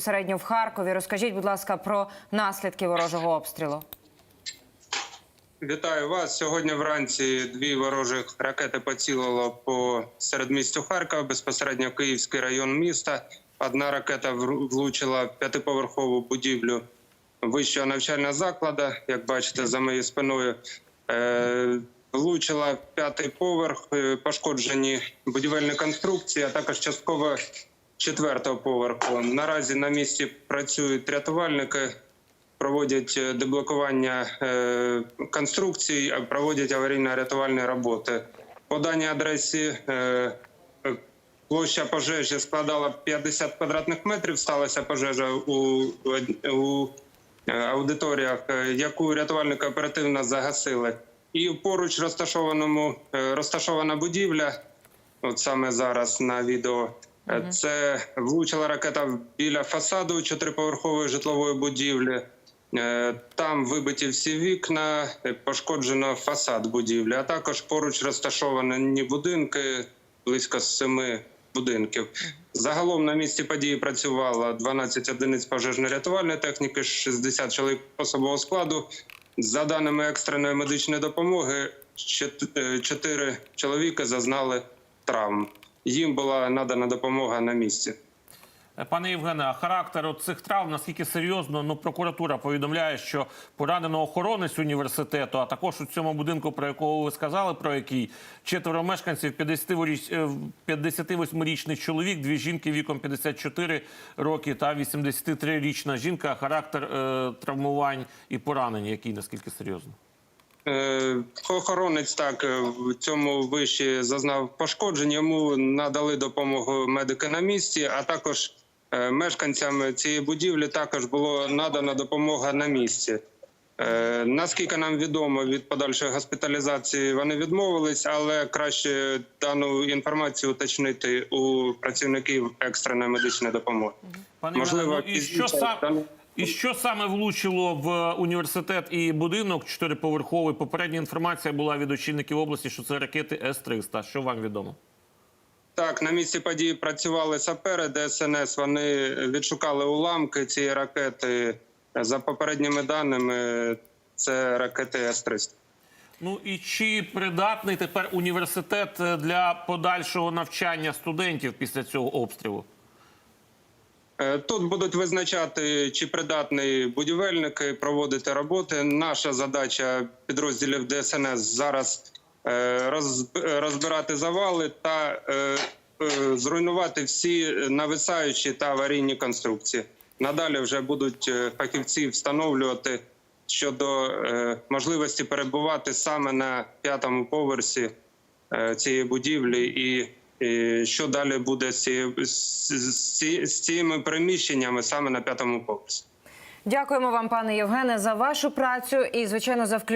Середньо в Харкові. Розкажіть, будь ласка, про наслідки ворожого обстрілу. Вітаю вас. Сьогодні вранці дві ворожих ракети поцілило по середмістю Харкова, безпосередньо Київський район міста. Одна ракета влучила в п'ятиповерхову будівлю вищого навчального закладу. Як бачите, за моєю спиною е, влучила в п'ятий поверх, е, пошкоджені будівельні конструкції, а також частково четвертого поверху. Наразі на місці працюють рятувальники проводять е, деблокування е, конструкцій, проводять аварійно-рятувальні роботи. По даній адресі е, площа пожежі складала 50 квадратних метрів. Сталася пожежа у, у аудиторіях, яку рятувальники оперативно загасили. І поруч розташованому розташована будівля. От саме зараз на відео. Е, Це влучила ракета біля фасаду чотириповерхової житлової будівлі. Е, Там вибиті всі вікна, е, пошкоджено фасад будівлі, а також поруч розташовані будинки, близько семи будинків. Загалом на місці події працювало 12 одиниць пожежно-рятувальної техніки, 60 чоловік особового складу. За даними екстреної медичної допомоги, 4 чоловіки зазнали травм. Їм була надана допомога на місці. Е, Пане Євгене, а характер цих травм наскільки серйозно? Ну, прокуратура повідомляє, що поранено охоронець університету, а також у цьому будинку, про якого ви сказали, про який четверо мешканців, 50-річ- е, 58-річний чоловік, дві жінки віком 54 роки та 83-річна жінка. Характер е, травмувань і поранень, який наскільки серйозно? Е, Охоронець так е, в цьому виші зазнав пошкоджень. Йому надали допомогу медики на місці, а також е, мешканцям цієї будівлі також було надана допомога на місці. Наскільки нам відомо, від подальшої госпіталізації вони відмовились, але краще дану інформацію уточнити у працівників екстреної медичної допомоги. Пане Можливо, Євгене, ну, і що сам і що саме влучило в університет і будинок чотириповерховий? Попередня інформація була від очільників області, що це ракети С-300. Що вам відомо? Так, на місці події працювали сапери ДСНС. Вони відшукали уламки цієї ракети. За попередніми даними, це ракети С-300. Ну і чи придатний тепер університет е, для подальшого навчання студентів після цього обстрілу? Е, Тут будуть визначати, чи придатний будівельники проводити роботи. Наша задача підрозділів ДСНС зараз е, розбирати завали та е, зруйнувати всі нависаючі та аварійні конструкції. Надалі вже будуть фахівці встановлювати щодо можливості перебувати саме на п'ятому поверсі цієї будівлі, і що далі буде з, цими приміщеннями саме на п'ятому поверсі. Дякуємо вам, пане Євгене, за вашу працю і, звичайно, за включення.